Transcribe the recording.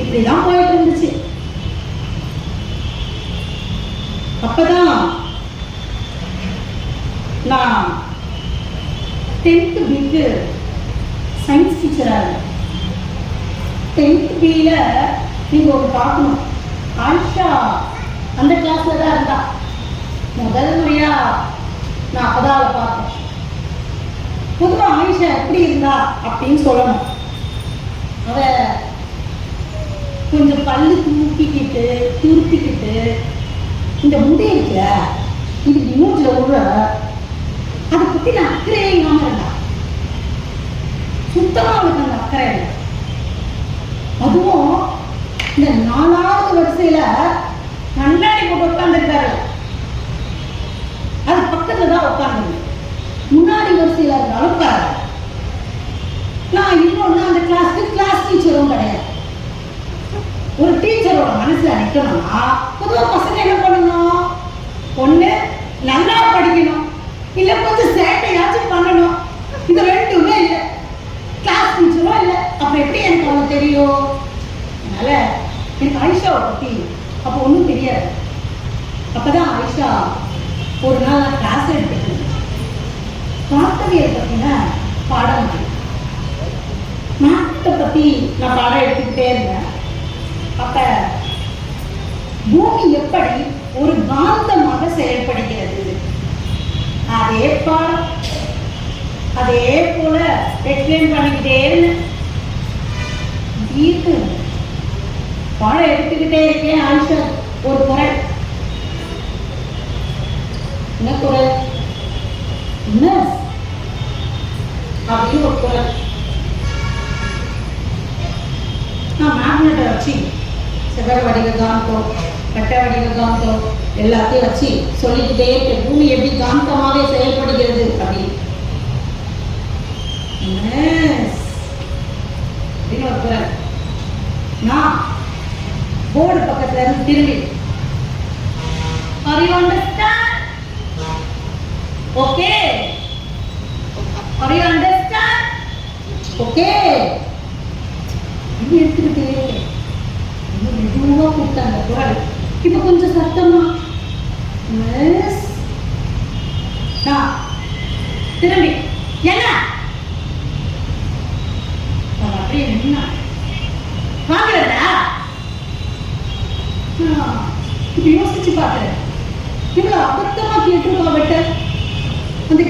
இப்படிதான் போயிட்டு இருந்துச்சு. அப்பதான் நான் டென்த் பிக்கு சயின்ஸ் டீச்சராக இருந்தேன். டென்த் பியில் நீங்கள் ஒரு பார்க்கணும். ஆயிஷா அந்த கிளாஸில் தான் இருந்தா. முதல் முறையாக நான் அப்பதான் அவளை பார்த்தேன். பொதுவாக ஆயிஷா எப்படி இருந்தா அப்படின்னு சொல்லணும். அவள் பல்லு தூக்கிக்கிட்டு துருத்திக்கிட்டு இந்த முடி இருக்குல்ல இது மூஞ்சில உள்ள அதை பத்தி நான் அக்கறையே இல்லாம இருந்தா. சுத்தமா அவளுக்கு அந்த அக்கறை இல்லை. அதுவும் இந்த நாலாவது வரிசையில கண்ணாடி போட்டு உட்காந்துருக்காரு அது பக்கத்துல தான் உட்காந்து முன்னாடி வரிசையில இருந்தாலும் உட்காரு நான் இன்னொன்னு அந்த கிளாஸ்க்கு கிளாஸ் ஒரு டீச்சரோட மனசுல நிக்கணும்னா பொதுவாக பசங்க என்ன பண்ணணும் ஒண்ணு நல்லா படிக்கணும். இல்ல கொஞ்சம் சேட்டையாச்சும் பண்ணணும். இது ரெண்டுமே இல்லை. கிளாஸ் டீச்சரும் இல்லை. அப்புறம் எப்படி எனக்கு அவங்க தெரியும்? அதனால எனக்கு ஆயிஷாவை பத்தி அப்போ ஒன்றும் தெரியாது. அப்பதான் ஆயிஷா ஒரு நாள் நான் கிளாஸ் எடுத்துக்கணும் இருந்தேன். வார்த்தவியல் பத்தின பாடம் நாட்டை மேத்தை பத்தி நான் பாடம் எடுத்துக்கிட்டே இருந்தேன். அப்ப பூமி எப்படி ஒரு காந்தமாக செயல்படுகிறது? அதே பால் அதே போல எக்ஸ்பிளைன் பண்ணிக்கிட்டே இருக்கு பாடம் எடுத்துக்கிட்டே இருக்கேன் ஆயிஷா ஒரு குரல் என்ன குரல் என்ன? அப்படின்னு ஒரு குரல் நான் மேக்னெட்டை வச்சு செவர வடிவ காந்தம் கட்ட வடிவ காந்தம் எல்லாத்தையும் வச்சு சொல்லிக்கிட்டே இருக்க பூமி எப்படி காந்தமாவே செயல்படுகிறது அப்படின்னு நான் போர்டு பக்கத்துல இருந்து திரும்பி Are you understand? Okay. Are you understand? Okay. இது எடுத்துக்கிட்டே இருக்கேன். கூப்பிட்டாங்க. குரல் இப்போ கொஞ்சம் சத்தமா. மிஸ் நான் திரும்பி. என்ன? அப்படியே நின்னா. வாங்குறதா? இப்போ யோசிச்சு பார்த்தேன் இவ்வளோ அபத்தமாக கேட்டிருக்கா அவட்ட? அந்த